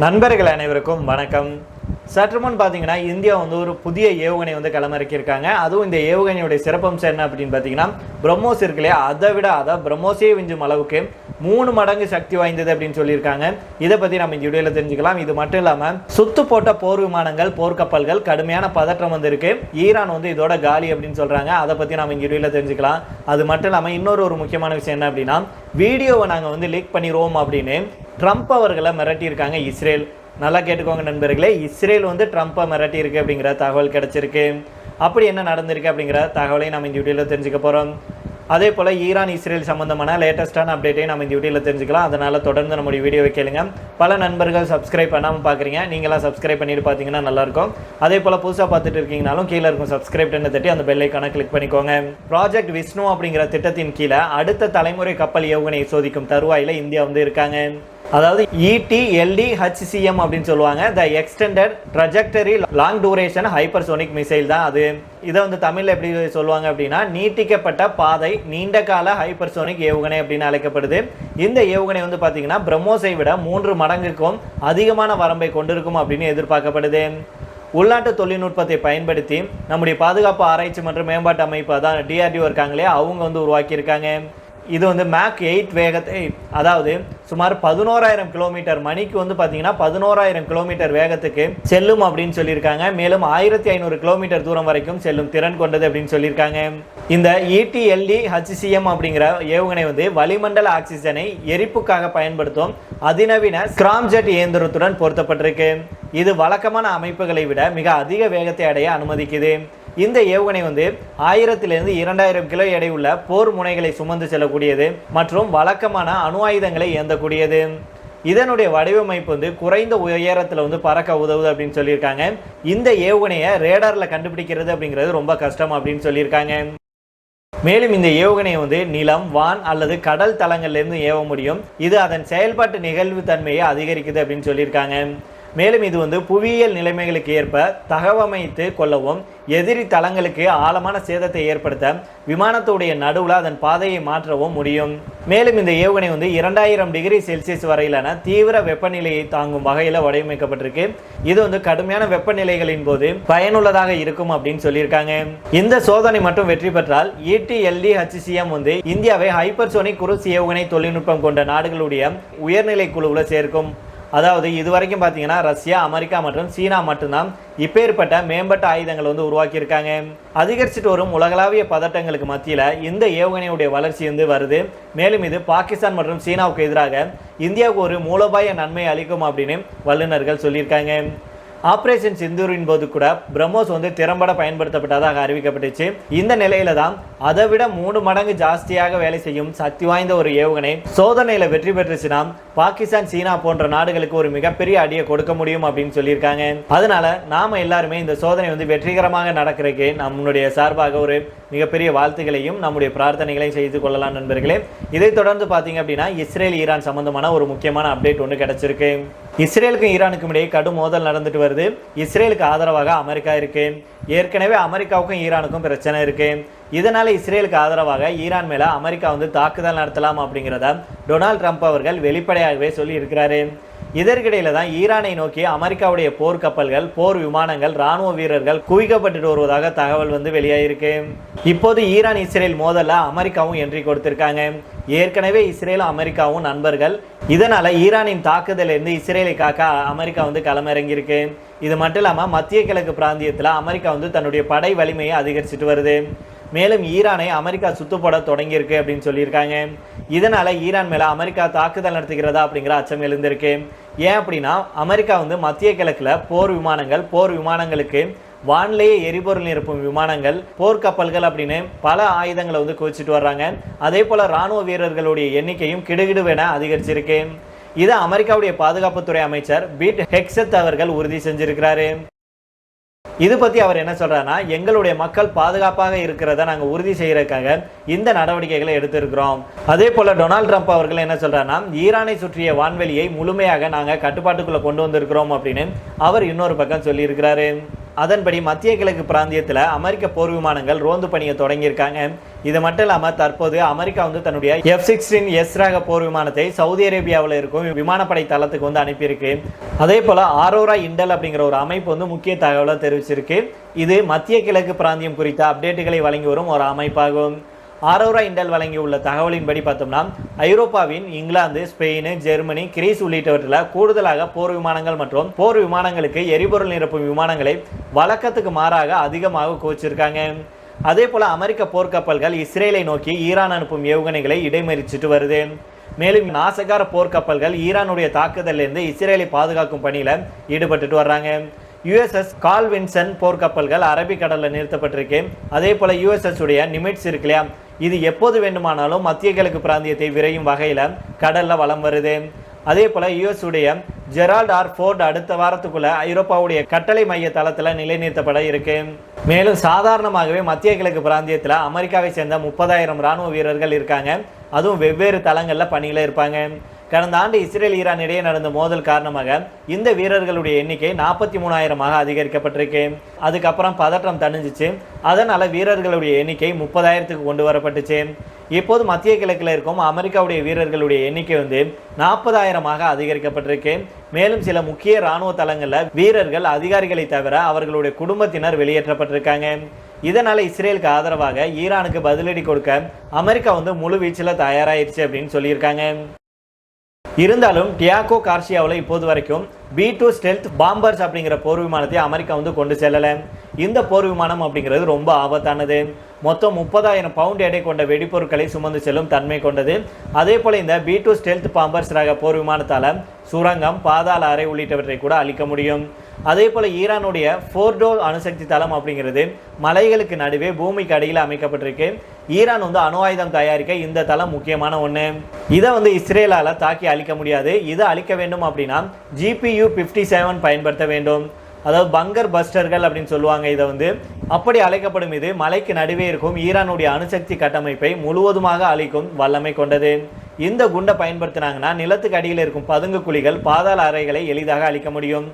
நண்பர்கள் அனைவருக்கும் வணக்கம். சற்று முன் பார்த்தீங்கன்னா இந்தியா வந்து ஒரு புதிய ஏவுகணை வந்து களமிறக்கியிருக்காங்க. அதுவும் இந்த ஏவுகணையுடைய சிறப்பம்சம் என்ன அப்படின்னு பார்த்தீங்கன்னா பிரம்மோஸ் இருக்கு இல்லையா அதை விட அதான் பிரம்மோஸே விஞ்சும் அளவுக்கு மூணு மடங்கு சக்தி வாய்ந்தது அப்படின்னு சொல்லியிருக்காங்க. இதை பற்றி நம்ம இந்த வீடியோவில் தெரிஞ்சுக்கலாம். இது மட்டும் இல்லாமல் சுத்து போட்ட போர் விமானங்கள் போர்க்கப்பல்கள் கடுமையான பதற்றம் வந்திருக்கு. ஈரான் வந்து இதோட காலி அப்படின்னு சொல்கிறாங்க அதை பற்றி நம்ம இந்த வீடியோவில் தெரிஞ்சுக்கலாம். அது மட்டும் இல்லாமல் இன்னொரு ஒரு முக்கியமான விஷயம் என்ன அப்படின்னா வீடியோவை நாங்கள் வந்து லீக் பண்ணிடுவோம் அப்படின்னு ட்ரம்ப் அவர்களை மிரட்டியிருக்காங்க இஸ்ரேல். நல்லா கேட்டுக்கோங்க நண்பர்களே இஸ்ரேல் வந்து ட்ரம்ப்பை மிரட்டியிருக்கு அப்படிங்கிற தகவல் கிடச்சிருக்கு. அப்படி என்ன நடந்திருக்கு அப்படிங்கிற தகவலையும் நம்ம இந்த வீடியோவில் தெரிஞ்சுக்க போகிறோம் அதே போல் ஈரான் இஸ்ரேல் சம்மந்தமான லேட்டஸ்ட்டான அப்டேட்டையும் நம்ம இந்த வீடியோவில் தெரிஞ்சுக்கலாம். அதனால் தொடர்ந்து நம்முடைய வீடியோவை கேளுங்க. பல நண்பர்கள் சப்ஸ்கிரைப் பண்ணாமல் பார்க்குறீங்க நீங்களாம் சப்ஸ்கிரைப் பண்ணிட்டு பார்த்தீங்கன்னா நல்லாயிருக்கும். அதே போல் புதுசாக பார்த்துட்டு இருக்கீங்கனாலும் கீழே இருக்கும் சப்ஸ்கிரைப் தட்டி அந்த பெல்லைக்கான கிளிக் பண்ணிக்கோங்க. ப்ராஜெக்ட் விஷ்ணு அப்படிங்கிற திட்டத்தின் கீழே அடுத்த தலைமுறை கப்பல் ஏவுகணையை சோதிக்கும் தருவாயில் இந்தியா வந்து இருக்காங்க. அதாவது இடிஎல்டி ஹச்சிசிஎம் அப்படின்னு சொல்லுவாங்க. The extended trajectory long duration hypersonic missile தான் அது. இதை வந்து தமிழில் எப்படி சொல்லுவாங்க அப்படின்னா நீட்டிக்கப்பட்ட பாதை நீண்ட கால ஹைப்பர்சோனிக் ஏவுகணை அப்படின்னு அழைக்கப்படுது. இந்த ஏவுகணை வந்து பார்த்தீங்கன்னா பிரம்மோஸை விட மூன்று மடங்குக்கும் அதிகமான வரம்பை கொண்டிருக்கும் அப்படின்னு எதிர்பார்க்கப்படுது. உள்நாட்டு தொழில்நுட்பத்தை பயன்படுத்தி நம்முடைய பாதுகாப்பு ஆராய்ச்சி மற்றும் மேம்பாட்டு அமைப்பு அதான் டிஆர்டிஓ இருக்காங்களே அவங்க வந்து உருவாக்கியிருக்காங்க. இது வந்து மேக் எயிட் வேகத்தை அதாவது சுமார் பதினோராயிரம் கிலோமீட்டர் மணிக்கு வந்து பார்த்தீங்கன்னா பதினோராயிரம் கிலோமீட்டர் வேகத்துக்கு செல்லும் அப்படின்னு சொல்லியிருக்காங்க. மேலும் ஆயிரத்தி ஐநூறு கிலோமீட்டர் தூரம் வரைக்கும் செல்லும் திறன் கொண்டது அப்படின்னு சொல்லியிருக்காங்க. இந்த இடிஎல்டி ஹச்சிசிஎம் அப்படிங்கிற ஏவுகணை வந்து வளிமண்டல ஆக்சிஜனை எரிப்புக்காக பயன்படுத்தும் அதிநவீன ஸ்கிராம்ஜெட் இயந்திரத்துடன் பொருத்தப்பட்டிருக்கு. இது வழக்கமான அமைப்புகளை விட மிக அதிக வேகத்தை அடைய அனுமதிக்குது. இந்த ஏவுகணை வந்து ஆயிரத்திலிருந்து இரண்டாயிரம் கிலோ எடை உள்ள போர் முனைகளை சுமந்து செல்லக்கூடியது மற்றும் வழக்கமான அணு ஆயுதங்களை ஏந்தக்கூடியது. இதனுடைய வடிவமைப்பு வந்து குறைந்த உயரத்தில் வந்து பறக்க உதவுது அப்படின்னு சொல்லியிருக்காங்க. இந்த ஏவுகணையை ரேடாரில் கண்டுபிடிக்கிறது அப்படிங்கிறது ரொம்ப கஷ்டம் அப்படின்னு சொல்லியிருக்காங்க. மேலும் இந்த ஏவுகணையை வந்து நிலம் வான் அல்லது கடல் தளங்கள்லேருந்து ஏவ முடியும். இது அதன் செயல்பாட்டு நிகழ்வு தன்மையை அதிகரிக்குது அப்படின்னு சொல்லியிருக்காங்க. மேலும் இது வந்து புவியியல் நிலைமைகளுக்கு ஏற்ப தகவமைத்து கொள்ளவும் எதிரி தளங்களுக்கு ஆழமான சேதத்தை ஏற்படுத்த விமானத்துடைய நடுவில் அதன் பாதையை மாற்றவும் முடியும். மேலும் இந்த ஏவுகணை வந்து இரண்டாயிரம் டிகிரி செல்சியஸ் வரையிலான தீவிர வெப்பநிலையை தாங்கும் வகையில் வடிவமைக்கப்பட்டிருக்கு. இது வந்து கடுமையான வெப்பநிலைகளின் போது பயனுள்ளதாக இருக்கும் அப்படின்னு சொல்லியிருக்காங்க. இந்த சோதனை மட்டும் வெற்றி பெற்றால் இடிஎல்டி ஹச்சிசிஎம் வந்து இந்தியாவை ஹைப்பர்சோனிக் குருஸ் ஏவுகணை தொழில்நுட்பம் கொண்ட நாடுகளுடைய உயர்நிலை குழுவில் சேர்க்கும். அதாவது இதுவரைக்கும் பார்த்தீங்கன்னா ரஷ்யா அமெரிக்கா மற்றும் சீனா மட்டும்தான் இப்பேற்பட்ட மேம்பட்ட ஆயுதங்கள் வந்து உருவாக்கியிருக்காங்க. அதிகரிச்சுட்டு வரும் உலகளாவிய பதட்டங்களுக்கு மத்தியில் இந்த ஏவுகணையுடைய வளர்ச்சி வந்து வருது. மேலும் இது பாகிஸ்தான் மற்றும் சீனாவுக்கு எதிராக இந்தியாவுக்கு ஒரு மூலோபாய நன்மை அளிக்கும் அப்படின்னு வல்லுநர்கள் சொல்லியிருக்காங்க. ஆப்ரேஷன் சிந்தூரின் போது கூட பிரம்மோஸ் வந்து திறம்பட பயன்படுத்தப்பட்டதாக அறிவிக்கப்பட்டுச்சு. இந்த நிலையில தான் அதை விட மூணு மடங்கு ஜாஸ்தியாக வேலை செய்யும் சக்தி வாய்ந்த ஒரு ஏவுகணை சோதனையில வெற்றி பெற்றுச்சுன்னா பாகிஸ்தான் சீனா போன்ற நாடுகளுக்கு ஒரு மிகப்பெரிய அடியை கொடுக்க முடியும் அப்படின்னு சொல்லியிருக்காங்க. அதனால நாம எல்லாருமே இந்த சோதனை வந்து வெற்றிகரமாக நடக்கிறதுக்கு நம்மளுடைய சார்பாக ஒரு மிகப்பெரிய வாழ்த்துக்களையும் நம்முடைய பிரார்த்தனைகளையும் செய்து கொள்ளலாம் நண்பர்களே. இதை தொடர்ந்து பார்த்தீங்க அப்படின்னா இஸ்ரேல் ஈரான் சம்பந்தமான ஒரு முக்கியமான அப்டேட் ஒன்று கிடைச்சிருக்கு. இஸ்ரேலுக்கும் ஈரானுக்கும் இடையே கடும் மோதல் நடந்துட்டு வருது. இஸ்ரேலுக்கு ஆதரவாக அமெரிக்கா இருக்குது ஏற்கனவே அமெரிக்காவுக்கும் ஈரானுக்கும் பிரச்சனை இருக்குது இதனால் இஸ்ரேலுக்கு ஆதரவாக ஈரான் மேலே அமெரிக்கா வந்து தாக்குதல் நடத்தலாம் அப்படிங்கிறத டொனால்ட் ட்ரம்ப் அவர்கள் வெளிப்படையாகவே சொல்லியிருக்கிறாரு. இதற்கிடையில் தான் ஈரானை நோக்கி அமெரிக்காவுடைய போர் கப்பல்கள் போர் விமானங்கள் ராணுவ வீரர்கள் குவிக்கப்பட்டு வருவதாக தகவல் வந்து வெளியாகிருக்கு இப்போது ஈரான் இஸ்ரேல் மோதலில் அமெரிக்காவும் என்ட்ரி கொடுத்திருக்காங்க. ஏற்கனவே இஸ்ரேலும் அமெரிக்காவும் நண்பர்கள். இதனால் ஈரானின் தாக்குதலிருந்து இஸ்ரேலை காக்க அமெரிக்கா வந்து களமிறங்கியிருக்கு. இது மட்டும் இல்லாமல் மத்திய கிழக்கு பிராந்தியத்தில் அமெரிக்கா வந்து தன்னுடைய படை வலிமையை அதிகரிச்சுட்டு வருது. மேலும் ஈரானை அமெரிக்கா சுத்துப்பட தொடங்கியிருக்கு அப்படின்னு சொல்லியிருக்காங்க. இதனால் ஈரான் மேலே அமெரிக்கா தாக்குதல் நடத்துகிறதா அப்படிங்கிற அச்சம் எழுந்திருக்கு. ஏன் அப்படின்னா அமெரிக்கா வந்து மத்திய கிழக்கில் போர் விமானங்கள் போர் விமானங்களுக்கு வான்லேயே எரிபொருள் நிரப்பும் விமானங்கள் போர்க்கப்பல்கள் அப்படின்னு பல ஆயுதங்களை வந்து குவிச்சிட்டு வர்றாங்க. அதே போல் ராணுவ வீரர்களுடைய எண்ணிக்கையும் கிடுகிடுவென அதிகரிச்சிருக்கு. இதை அமெரிக்காவுடைய பாதுகாப்புத்துறை அமைச்சர் பீட் ஹெக்ஸத் அவர்கள் உறுதி செஞ்சிருக்கிறாரு. இது பற்றி அவர் என்ன சொல்கிறாருன்னா எங்களுடைய மக்கள் பாதுகாப்பாக இருக்கிறத நாங்கள் உறுதி செய்கிறதுக்காக இந்த நடவடிக்கைகளை எடுத்திருக்கிறோம். அதே போல் டொனால்ட் ட்ரம்ப் அவர்கள் என்ன சொல்கிறாருன்னா ஈரானை சுற்றிய வான்வெளியை முழுமையாக நாங்கள் கட்டுப்பாட்டுக்குள்ளே கொண்டு வந்திருக்கிறோம் அப்படின்னு அவர் இன்னொரு பக்கம் சொல்லியிருக்கிறாரு. அதன்படி மத்திய கிழக்கு பிராந்தியத்தில் அமெரிக்க போர் விமானங்கள் ரோந்து பணியை தொடங்கியிருக்காங்க. இது மட்டும் இல்லாமல் தற்போது அமெரிக்கா வந்து தன்னுடைய எஃப் சிக்ஸ்டீன் எஸ் ரக போர் விமானத்தை சவுதி அரேபியாவில் இருக்கும் விமானப்படை தளத்துக்கு வந்து அனுப்பியிருக்கு. அதே போல் ஆரோரா இண்டல் அப்படிங்கிற ஒரு அமைப்பு வந்து முக்கிய தகவலை தெரிவிச்சிருக்கு. இது மத்திய கிழக்கு பிராந்தியம் குறித்த அப்டேட்டுகளை வழங்கி வரும் ஒரு அமைப்பாகும். ஆரோரா இண்டல் வழங்கியுள்ள தகவலின்படி பார்த்தோம்னா ஐரோப்பாவின் இங்கிலாந்து ஸ்பெயின் ஜெர்மனி கிரீஸ் உள்ளிட்டவற்றில் கூடுதலாக போர் விமானங்கள் மற்றும் போர் விமானங்களுக்கு எரிபொருள் நிரப்பும் விமானங்களை வழக்கத்துக்கு மாறாக அதிகமாக குவிச்சிருக்காங்க அதே போல் அமெரிக்க போர்க்கப்பல்கள் இஸ்ரேலை நோக்கி ஈரான் அனுப்பும் ஏவுகணைகளை இடைமறிச்சிட்டு வருது. மேலும் நாசகார போர்க்கப்பல்கள் ஈரானுடைய தாக்குதலிருந்து இஸ்ரேலை பாதுகாக்கும் பணியில் ஈடுபட்டுட்டு வர்றாங்க. யுஎஸ்எஸ் கால் வின்சன் போர்க்கப்பல்கள் அரபிக்கடலில் நிறுத்தப்பட்டிருக்கு. அதே போல் யுஎஸ்எஸ் உடைய நிமிட்ஸ் இருக்கு இல்லையா? இது எப்போது வேண்டுமானாலும் மத்திய கிழக்கு பிராந்தியத்தை விரையும் வகையில் கடலில் வலம் வருது. அதே போல் யுஎஸ் உடைய ஜெரால்ட் ஆர் ஃபோர்ட் அடுத்த வாரத்துக்குள்ள ஐரோப்பாவுடைய கட்டளை மைய தளத்தில் நிலைநிறுத்தப்பட இருக்கு. மேலும் சாதாரணமாகவே மத்திய கிழக்கு பிராந்தியத்தில் அமெரிக்காவை சேர்ந்த முப்பதாயிரம் ராணுவ வீரர்கள் இருக்காங்க. அதுவும் வெவ்வேறு தளங்களில் பணியில் இருப்பாங்க. கடந்த ஆண்டு இஸ்ரேல் ஈரான் இடையே நடந்த மோதல் காரணமாக இந்த வீரர்களுடைய எண்ணிக்கை நாற்பத்தி மூணாயிரமாக அதிகரிக்கப்பட்டிருக்கு. அதுக்கப்புறம் பதற்றம் தணிஞ்சிச்சு. அதனால் வீரர்களுடைய எண்ணிக்கை முப்பதாயிரத்துக்கு கொண்டு வரப்பட்டுச்சு. இப்போது மத்திய கிழக்கில் இருக்கும் அமெரிக்காவுடைய வீரர்களுடைய எண்ணிக்கை வந்து நாற்பதாயிரமாக அதிகரிக்கப்பட்டிருக்கு. மேலும் சில முக்கிய இராணுவ தளங்களில் வீரர்கள் அதிகாரிகளை தவிர அவர்களுடைய குடும்பத்தினர் வெளியேற்றப்பட்டிருக்காங்க. இதனால் இஸ்ரேலுக்கு ஆதரவாக ஈரானுக்கு பதிலடி கொடுக்க அமெரிக்கா வந்து முழு வீச்சில் தயாராயிருச்சு அப்படின்னு சொல்லியிருக்காங்க. இருந்தாலும் டியாகோ கார்சியாவில் இப்போது வரைக்கும் பி டூ ஸ்டெல்த் பாம்பர்ஸ் அப்படிங்கிற போர் விமானத்தை அமெரிக்கா வந்து கொண்டு செல்லலை. இந்த போர் விமானம் அப்படிங்கிறது ரொம்ப ஆபத்தானது. மொத்தம் முப்பதாயிரம் பவுண்ட் எடை கொண்ட வெடிப்பொருட்களை சுமந்து செல்லும் தன்மை கொண்டது. அதே போல இந்த பி டூ ஸ்டெல்த் பாம்பர்ஸ் ரக போர் விமானத்தால் சுரங்கம் பாதாள அறை உள்ளிட்டவற்றை கூட அழிக்க முடியும். அதே போல ஈரானுடைய ஃபோர்டோ அணுசக்தி தளம் அப்படிங்கிறது மலைகளுக்கு நடுவே பூமிக்கு அடியில் அமைக்கப்பட்டிருக்கு. ஈரான் வந்து அணு ஆயுதம் தயாரிக்க இந்த தளம் முக்கியமான ஒன்று இதை வந்து இஸ்ரேலால் தாக்கி அழிக்க முடியாது. இதை அழிக்க வேண்டும் அப்படின்னா ஜிபியு ஃபிஃப்டி செவன் பயன்படுத்த வேண்டும். அதாவது பங்கர் பஸ்டர்கள் அப்படின்னு சொல்லுவாங்க இதை வந்து. அப்படி அழைக்கப்படும் இது மலைக்கு நடுவே இருக்கும் ஈரானுடைய அணுசக்தி கட்டமைப்பை முழுவதுமாக அழிக்கும் வல்லமை கொண்டது. இந்த குண்டை பயன்படுத்தினாங்கன்னா நிலத்துக்கு அடியில் இருக்கும் பதுங்கு குழிகள் பாதாள அறைகளை எளிதாக அழிக்க முடியும்.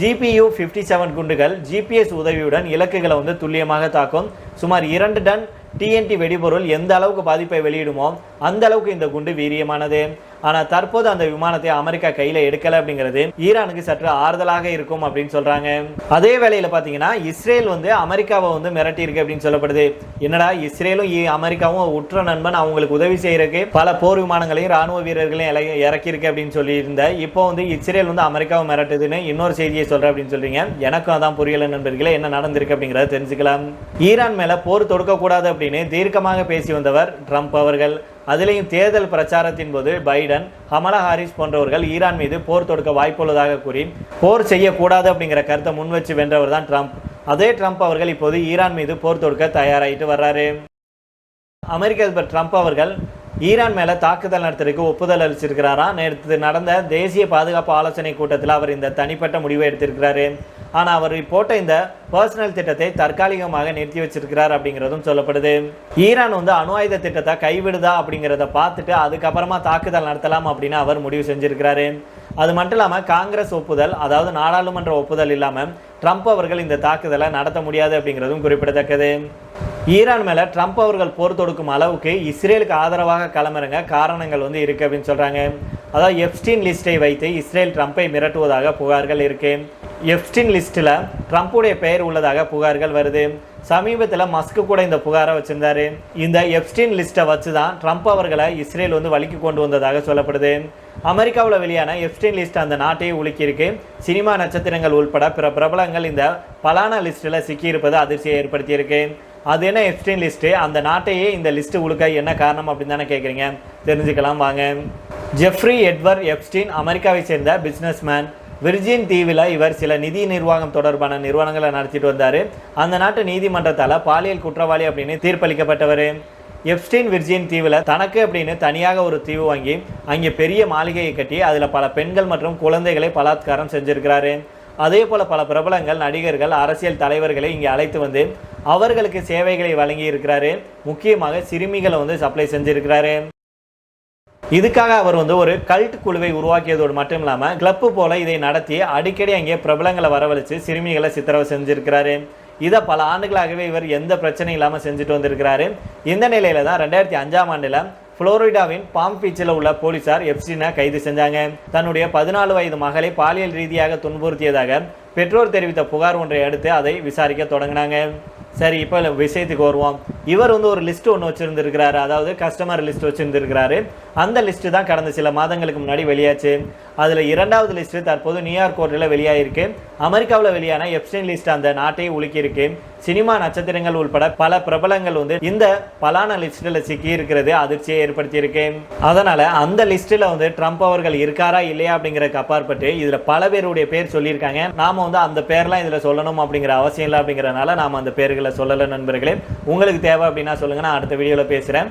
ஜிபியு ஃபிஃப்டி செவன் குண்டுகள் ஜிபிஎஸ் உதவியுடன் இலக்குகளை வந்து துல்லியமாக தாக்கும். சுமார் இரண்டு டன் டிஎன்டி வெடிபொருள் எந்த அளவுக்கு பாதிப்பை வெளியிடுமோ அந்த அளவுக்கு இந்த குண்டு வீரியமானது. ஆனால் தற்போது அந்த விமானத்தை அமெரிக்கா கையில் எடுக்கலை அப்படிங்கிறது ஈரானுக்கு சற்று ஆறுதலாக இருக்கும் அப்படின்னு சொல்கிறாங்க அதே வேளையில் பார்த்தீங்கன்னா இஸ்ரேல் வந்து அமெரிக்காவை வந்து மிரட்டியிருக்கு அப்படின்னு சொல்லப்படுது. என்னடா இஸ்ரேலும் இ- அமெரிக்காவும் உற்ற நண்பன் அவங்களுக்கு உதவி செய்கிறதுக்கு பல போர் விமானங்களையும் ராணுவ வீரர்களையும் இறக்கியிருக்கு அப்படின்னு சொல்லியிருந்த இப்போ வந்து இஸ்ரேல் வந்து அமெரிக்காவை மிரட்டுதுன்னு இன்னொரு செய்தியை சொல்கிறேன் அப்படின்னு சொல்கிறீங்க எனக்கும் அதான் புரியல நண்பர்களே என்ன நடந்திருக்கு அப்படிங்கிறத தெரிஞ்சுக்கலாம். ஈரான் மேலே போர் தொடுக்கக்கூடாது அப்படின்னு தீர்க்கமாக பேசி வந்தவர் ட்ரம்ப் அவர்கள். அதிலேயும் தேர்தல் பிரச்சாரத்தின் போது பைடன் ஹமலா ஹாரிஸ் போன்றவர்கள் ஈரான் மீது போர் தொடுக்க வாய்ப்புள்ளதாக கூறி போர் செய்யக்கூடாது அப்படிங்கிற கருத்தை முன்வச்சு வென்றவர் தான் ட்ரம்ப். அதே ட்ரம்ப் அவர்கள் இப்போது ஈரான் மீது போர் தொடுக்க தயாராகிட்டு வர்றாரு. அமெரிக்க அதிபர் ட்ரம்ப் அவர்கள் ஈரான் மேலே தாக்குதல் நடத்துறதுக்கு ஒப்புதல் அளிச்சிருக்கிறாரா? நேற்று நடந்த தேசிய பாதுகாப்பு ஆலோசனை கூட்டத்தில் அவர் இந்த தனிப்பட்ட முடிவை எடுத்திருக்கிறாரு. ஆனால் அவர் போட்ட இந்த பர்சனல் திட்டத்தை தற்காலிகமாக நிறுத்தி வச்சிருக்கிறார் அப்படிங்கிறதும் சொல்லப்படுது. ஈரான் வந்து அணு ஆயுத திட்டத்தை கைவிடுதா அப்படிங்கிறத பார்த்துட்டு அதுக்கப்புறமா தாக்குதல் நடத்தலாம் அப்படின்னு அவர் முடிவு செஞ்சிருக்கிறாரு. அது மட்டும் இல்லாமல் காங்கிரஸ் ஒப்புதல் அதாவது நாடாளுமன்ற ஒப்புதல் இல்லாமல் ட்ரம்ப் அவர்கள் இந்த தாக்குதலை நடத்த முடியாது அப்படிங்கிறதும் குறிப்பிடத்தக்கது. ஈரான் மேலே ட்ரம்ப் அவர்கள் போர் தொடுக்கும் அளவுக்கு இஸ்ரேலுக்கு ஆதரவாக களமிறங்க காரணங்கள் வந்து இருக்கு அப்படின்னு சொல்கிறாங்க அதாவது எப்ஸ்டின் லிஸ்ட்டை வைத்து இஸ்ரேல் ட்ரம்ப்பை மிரட்டுவதாக புகார்கள் இருக்கு. எப்ஸ்டின் லிஸ்ட்டில் ட்ரம்ப்புடைய பெயர் உள்ளதாக புகார்கள் வருது. சமீபத்தில் மஸ்க்கு கூட இந்த புகாரை வச்சுருந்தாரு. இந்த எப்ஸ்டின் லிஸ்ட்டை வச்சு தான் ட்ரம்ப் அவர்களை இஸ்ரேல் வந்து வலிக்கு கொண்டு வந்ததாக சொல்லப்படுது. அமெரிக்காவில் வெளியான எப்ஸ்டின் லிஸ்ட் அந்த நாட்டையே உலுக்கியிருக்கு. சினிமா நட்சத்திரங்கள் உள்பட பிற பிரபலங்கள் இந்த பலானா லிஸ்ட்டில் சிக்கியிருப்பது அதிர்ச்சியை ஏற்படுத்தியிருக்கு. அது என்ன எப்ஸ்டீன் லிஸ்ட்டு அந்த நாட்டையே இந்த லிஸ்ட்டு உழுக்க என்ன காரணம் அப்படின்னு தானே கேட்குறீங்க தெரிஞ்சுக்கலாம் வாங்க. ஜெஃப்ரி எட்வர்ட் எப்ஸ்டீன் அமெரிக்காவை சேர்ந்த பிஸ்னஸ்மேன் விர்ஜின் தீவில் இவர் சில நிதி நிர்வாகம் தொடர்பான நிறுவனங்களை நடத்திட்டு வந்தார். அந்த நாட்டு நீதிமன்றத்தால் பாலியல் குற்றவாளி அப்படின்னு தீர்ப்பளிக்கப்பட்டவர். எப்ஸ்டீன் விர்ஜின் தீவில் தனக்கு அப்படின்னு தனியாக ஒரு தீவு வாங்கி அங்கே பெரிய மாளிகையை கட்டி அதில் பல பெண்கள் மற்றும் குழந்தைகளை பலாத்காரம் செஞ்சுருக்கிறாரு. அதே போல் பல பிரபலங்கள் நடிகர்கள் அரசியல் தலைவர்களை இங்கே அழைத்து வந்து அவர்களுக்கு சேவைகளை வழங்கி இருக்கிறாரு முக்கியமாக சிறுமிகளை வந்து சப்ளை செஞ்சிருக்கிறாரு. இதுக்காக அவர் வந்து ஒரு கல்ட் குழுவை உருவாக்கியதோடு மட்டும் இல்லாமல் கிளப்பு போல இதை நடத்தி அடிக்கடி அங்கே பிரபலங்களை வரவழைச்சு சிறுமிகளை சித்திரவதை செஞ்சிருக்கிறாரு. இதை பல ஆண்டுகளாகவே இவர் எந்த பிரச்சனையும் இல்லாமல் செஞ்சுட்டு வந்திருக்கிறாரு. இந்த நிலையில தான் ரெண்டாயிரத்தி அஞ்சாம் ஆண்டில் புளோரிடாவின் பாம் பீச்சில் உள்ள போலீசார் எப்ஸ்டினை கைது செஞ்சாங்க. தன்னுடைய பதினாலு வயது மகளை பாலியல் ரீதியாக துன்புறுத்தியதாக பெற்றோர் தெரிவித்த புகார் ஒன்றை அடுத்து அதை விசாரிக்க தொடங்கினாங்க. சரி இப்போ விஷயத்துக்கு வருவோம். இவர் வந்து ஒரு லிஸ்ட் ஒன்று வச்சுருந்துருக்கிறாரு. அதாவது கஸ்டமர் லிஸ்ட் வச்சுருந்துருக்கிறாரு. அந்த லிஸ்ட்டு தான் கடந்த சில மாதங்களுக்கு முன்னாடி வெளியாச்சு. அதில் இரண்டாவது லிஸ்ட்டு தற்போது நியூயார்க் கோர்ட்டில் வெளியாயிருக்கு. அமெரிக்காவில் வெளியான எப்ஸ்டைன் லிஸ்ட் அந்த நாட்டை உலுக்கியிருக்கு. சினிமா நட்சத்திரங்கள் உள்பட பல பிரபலங்கள் வந்து இந்த பலான லிஸ்ட்டில் சிக்கி இருக்கிறது அதிர்ச்சியை ஏற்படுத்தியிருக்கு. அதனால் அந்த லிஸ்ட்டில் வந்து ட்ரம்ப் அவர்கள் இருக்காரா இல்லையா அப்படிங்கிறதுக்கு அப்பாற்பட்டு இதில் பல பேருடைய பேர் சொல்லியிருக்காங்க. நாம் வந்து அந்த பேர்லாம் இதில் சொல்லணும் அப்படிங்கிற அவசியம் இல்லை அப்படிங்கிறனால நாம் அந்த பேர்களை சொல்லலை நண்பர்களே. உங்களுக்கு தேவை அப்படின்னா சொல்லுங்க நான் அடுத்த வீடியோவில் பேசுகிறேன்